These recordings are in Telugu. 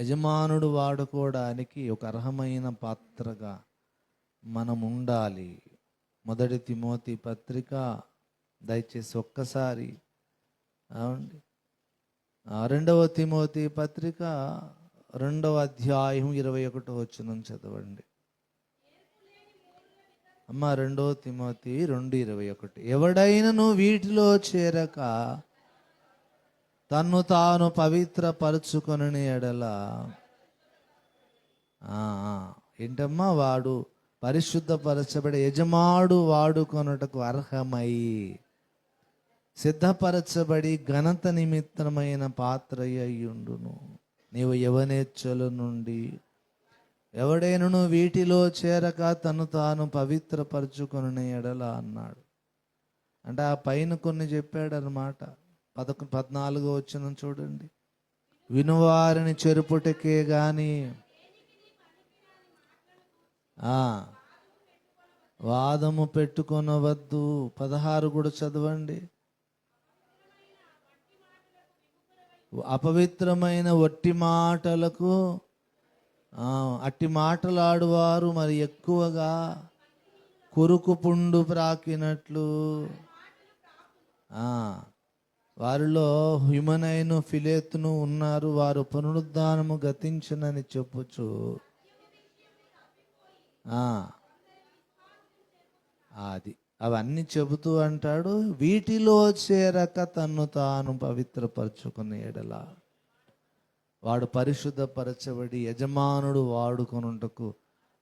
యజమానుడు వాడుకోవడానికి ఒక అర్హమైన పాత్రగా మనం ఉండాలి మొదటి తిమోతి పత్రిక దయచేసి ఒక్కసారి అవునండి రెండవ తిమోతి పత్రిక రెండవ అధ్యాయం ఇరవై ఒకటో వచ్చిన చదవండి. అమ్మ రెండవ తిమోతి రెండు ఇరవై ఒకటి. ఎవడైనను వీటిలో చేరక తన్ను తాను పవిత్రపరచుకొనని ఎడల. ఆ, ఏంటమ్మా వాడు? పరిశుద్ధపరచబడే యజమాడు వాడుకొనుటకు అర్హమై. సిద్ధపరచబడి ఘనత నిమిత్తమైన పాత్ర అయ్యుండును నీవు యవనేచ్ఛల నుండి ఎవడైనను వీటిలో చేరక తను తాను పవిత్రపరచుకొని ఎడల అన్నాడు. అంటే ఆ పైన కొన్ని చెప్పాడనమాట పదకొ పద్నాలుగో వచ్చిన చూడండి. వినువారిని చెరుపుటకే గాని వాదము పెట్టుకొనవద్దు. పదహారు కూడా చదవండి. అపవిత్రమైన వట్టి మాటలకు అట్టి మాటలాడువారు మరి ఎక్కువగా కురుకు పుండు ప్రాకినట్లు. వారిలో హ్యుమనైను ఫిలేతును ఉన్నారు. వారు పునరుద్ధానము గతించునని చెప్పుచు. అది అవన్నీ చెబుతూ అంటాడు వీటిలో చేరక తన్ను తాను పవిత్రపరచుకునే ఎడల. వాడు పరిశుద్ధపరచబడి యజమానుడు వాడుకొనుటకు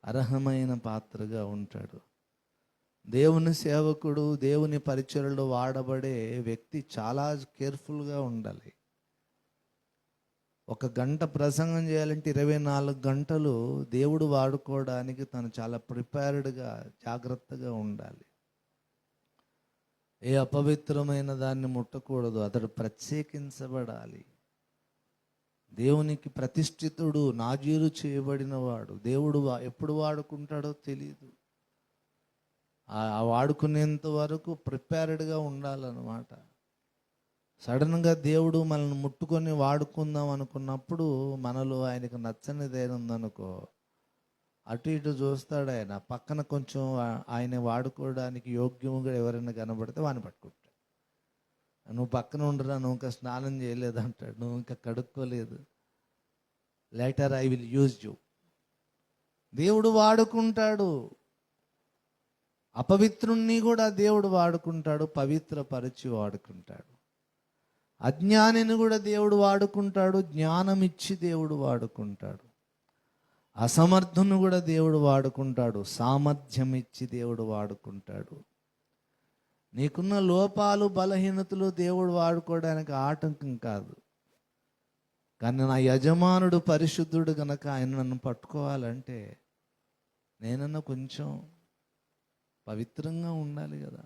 అర్హమైన పాత్రగా ఉంటాడు. దేవుని సేవకుడు దేవుని పరిచయలో వాడబడే వ్యక్తి చాలా కేర్ఫుల్గా ఉండాలి. ఒక గంట ప్రసంగం చేయాలంటే ఇరవై నాలుగు గంటలు దేవుడు వాడుకోవడానికి తను చాలా ప్రిపేర్డ్గా జాగ్రత్తగా ఉండాలి. ఏ అపవిత్రమైన దాన్ని ముట్టకూడదు అతడు ప్రత్యేకించబడాలి. దేవునికి ప్రతిష్ఠితుడు నాజీరు చేయబడినవాడు దేవుడు వా- ఎప్పుడు వాడుకుంటాడో తెలియదు వాడుకునేంత వరకు ప్రిపేర్డ్గా ఉండాలన్నమాట. సడన్గా దేవుడు మనల్ని ముట్టుకొని వాడుకుందాం అనుకున్నప్పుడు మనలో ఆయనకు నచ్చనిది ఉందనుకో అటు ఇటు చూస్తాడు ఆయన. పక్కన కొంచెం ఆయన వాడుకోవడానికి యోగ్యముగా ఎవరైనా కనబడితే వాడిని పట్టుకుంటాడు. నువ్వు పక్కన ఉండరా నువ్వు ఇంకా స్నానం చేయలేదు అంటాడు. నువ్వు ఇంకా కడుక్కోలేదు. Later I will use you దేవుడు వాడుకుంటాడు. అపవిత్రుణ్ణి కూడా దేవుడు వాడుకుంటాడు పవిత్రపరిచి వాడుకుంటాడు. అజ్ఞానిని కూడా దేవుడు వాడుకుంటాడు జ్ఞానం ఇచ్చి దేవుడు వాడుకుంటాడు. అసమర్థుని కూడా దేవుడు వాడుకుంటాడు సామర్థ్యం ఇచ్చి దేవుడు వాడుకుంటాడు. నీకున్న లోపాలు బలహీనతలు దేవుడు వాడుకోవడానికి ఆటంకం కాదు. కానీ నా యజమానుడు పరిశుద్ధుడు కనుక ఆయన నన్ను పట్టుకోవాలంటే నేనన్నా కొంచెం పవిత్రంగా ఉండాలి కదా.